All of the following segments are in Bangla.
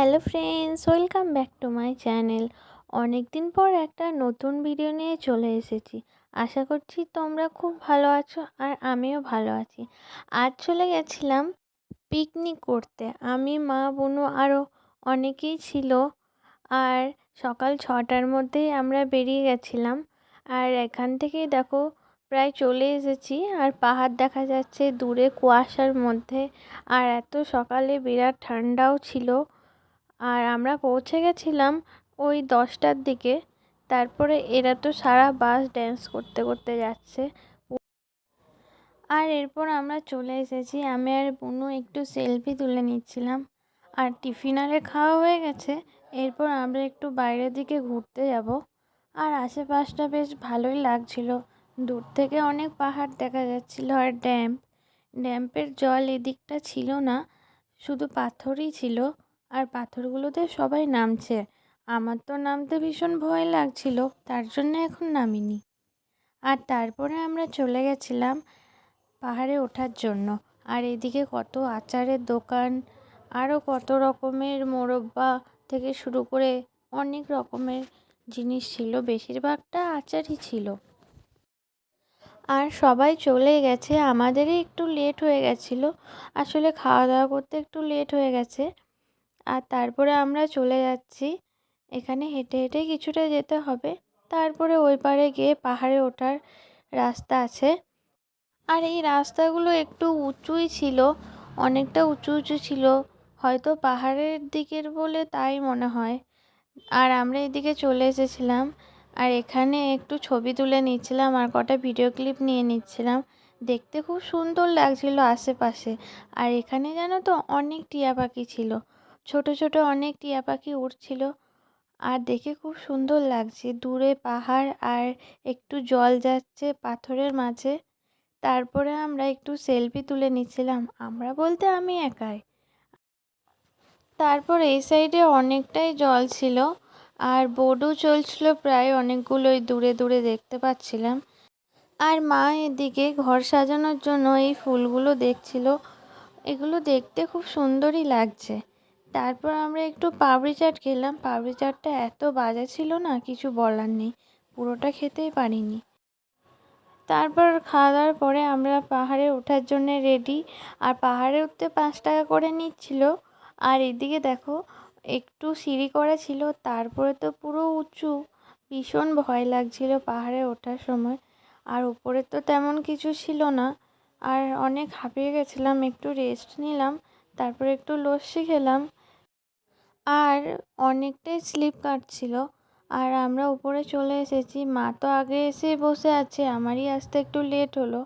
Hello friends welcome back to my channel অনেক দিন পর একটা নতুন ভিডিও নিয়ে চলে এসেছি। আশা করছি তোমরা খুব ভালো আছো আর আমিও ভালো আছি। আজ চলে গেছিলাম পিকনিক করতে। আমি, মা, বোনু আরও অনেকেই ছিল আর সকাল ছটার মধ্যেই আমরা বেরিয়ে গেছিলাম। আর এখান থেকেই দেখো প্রায় চলে এসেছি আর পাহাড় দেখা যাচ্ছে দূরে কুয়াশার মধ্যে। আর এত সকালে বিরাট ঠান্ডাও ছিল। আর আমরা পৌঁছে গেছিলাম ওই দশটার দিকে। তারপরে এরা তো সারা বাস ড্যান্স করতে করতে যাচ্ছে। আর এরপর আমরা চলে এসেছি। আমি আর বুনু একটু সেলফি তুলে নিচ্ছিলাম। আর টিফিনারে খাওয়া হয়ে গেছে। এরপর আমরা একটু বাইরের দিকে ঘুরতে যাব। আর আশেপাশটা বেশ ভালোই লাগছিল। দূর থেকে অনেক পাহাড় দেখা যাচ্ছিল আর ড্যাম ড্যাম্পের জল এদিকটা ছিল না। শুধু পাথরই ছিল। আর পাথরগুলোতে সবাই নামছে। আমার তো নামতে ভীষণ ভয় লাগছিল, তার জন্য এখন নামিনি। আর তারপরে আমরা চলে গেছিলাম পাহাড়ে ওঠার জন্য। আর এদিকে কত আচারের দোকান আরও কত রকমের মোরব্বা থেকে শুরু করে অনেক রকমের জিনিস ছিল, বেশিরভাগটা আচারই ছিল। আর সবাই চলে গেছে, আমাদেরই একটু লেট হয়ে গেছিল। আসলে খাওয়া দাওয়া করতে একটু লেট হয়ে গেছে। আর তারপরে আমরা চলে যাচ্ছি। এখানে হেঁটে হেঁটে কিছুটা যেতে হবে। তারপরে ওই পারে গিয়ে পাহাড়ে ওঠার রাস্তা আছে। আর এই রাস্তাগুলো একটু উঁচুই ছিল, অনেকটা উঁচু উঁচু ছিল। হয়তো পাহাড়ের দিকের বলে তাই মনে হয়। আর আমরা এদিকে চলে এসেছিলাম। আর এখানে একটু ছবি তুলে নিচ্ছিলাম আর কটা ভিডিও ক্লিপ নিয়ে নিচ্ছিলাম। দেখতে খুব সুন্দর লাগছিল আশেপাশে। আর এখানে জানো তো অনেক টিয়া পাখি ছিল। ছোট ছোট অনেক টিয়া পাখি উড়ছিল। আর দেখে খুব সুন্দর লাগছে। দূরে পাহাড় আর একটু জল যাচ্ছে পাথরের মাঝে। তারপরে আমরা একটু সেলফি তুলে নিচ্ছিলাম। আমরা বলতে আমি একাই। তারপর এই সাইডে অনেকটাই জল ছিল। আর বোটও চলছিল প্রায় অনেকগুলোই দূরে দূরে দেখতে পাচ্ছিলাম। আর মা এদিকে ঘর সাজানোর জন্য এই ফুলগুলো দেখছিল। এগুলো দেখতে খুব সুন্দরই লাগছে। তারপর আমরা একটু পাপড়ি চাট খেলাম। পাপড়ি চাটটা এত বাজে ছিল না, কিছু বলার নেই। পুরোটা খেতেই পারিনি। তারপর খাওয়া দাওয়ার পরে আমরা পাহাড়ে ওঠার জন্যে রেডি আর পাহাড়ে উঠতে পাঁচ টাকা করে নিচ্ছিল। আর এদিকে দেখো, একটু সিঁড়ি করা ছিল, তারপরে তো পুরো উঁচু। ভীষণ ভয় লাগছিল পাহাড়ে ওঠার সময়। আর উপরে তো তেমন কিছু ছিল না। আর অনেক হাঁপিয়ে গেছিলাম, একটু রেস্ট নিলাম, তারপরে একটু লস্যি খেলাম। আর অনেকটাই স্লিপ কাটছিল। আর আমরা উপরে চলে এসেছি। মা তো আগে এসে বসে আছে, আমারই আসতে একটু লেট হলো।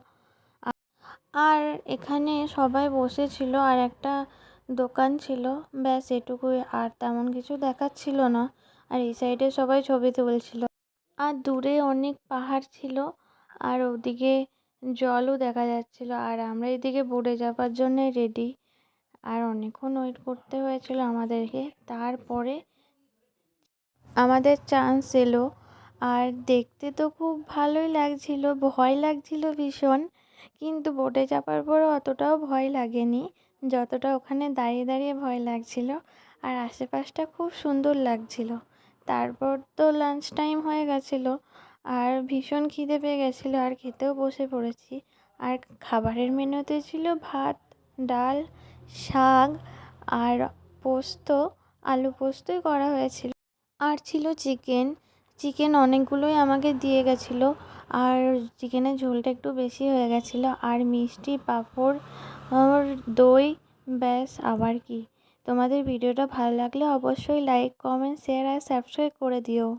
আর এখানে সবাই বসেছিল আর একটা দোকান ছিল। ব্যাস, এটুকুই। আর তেমন কিছু দেখাচ্ছিল না। আর এই সাইডে সবাই ছবি তুলছিল। আর দূরে অনেক পাহাড় ছিল আর ওদিকে জলও দেখা যাচ্ছিল। আর আমরা এদিকে বোটে যাবার জন্যে রেডি আর অনেকক্ষণ ওয়েট করতে হয়েছিল আমাদেরকে। তারপরে আমাদের চান্স এলো। আর দেখতে তো খুব ভালোই লাগছিল, ভয় লাগছিল ভীষণ। কিন্তু বোটে চাপার পরে অতটাও ভয় লাগেনি, যতটা ওখানে দাঁড়িয়ে দাঁড়িয়ে ভয় লাগছিল। আর আশেপাশটা খুব সুন্দর লাগছিল। তারপর তো লাঞ্চ টাইম হয়ে গেছিল। আর ভীষণ খিদে পেয়ে গেছিল, আর খেতেও বসে পড়েছি। আর খাবারের মেনুতে ছিল ভাত, ডাল শাক আর পোস্ত, আলু পোস্তই করা হয়েছিল। আর ছিল চিকেন। চিকেন অনেকগুলোই আমাকে দিয়ে গেছিল। আর চিকেনের ঝোলটা একটু বেশি হয়ে গেছিল। আর মিষ্টি, পাঁপড় দই, ব্যাস, আবার কি। তোমাদের ভিডিওটা ভালো লাগলে অবশ্যই লাইক কমেন্ট শেয়ার আর সাবস্ক্রাইব করে দিও।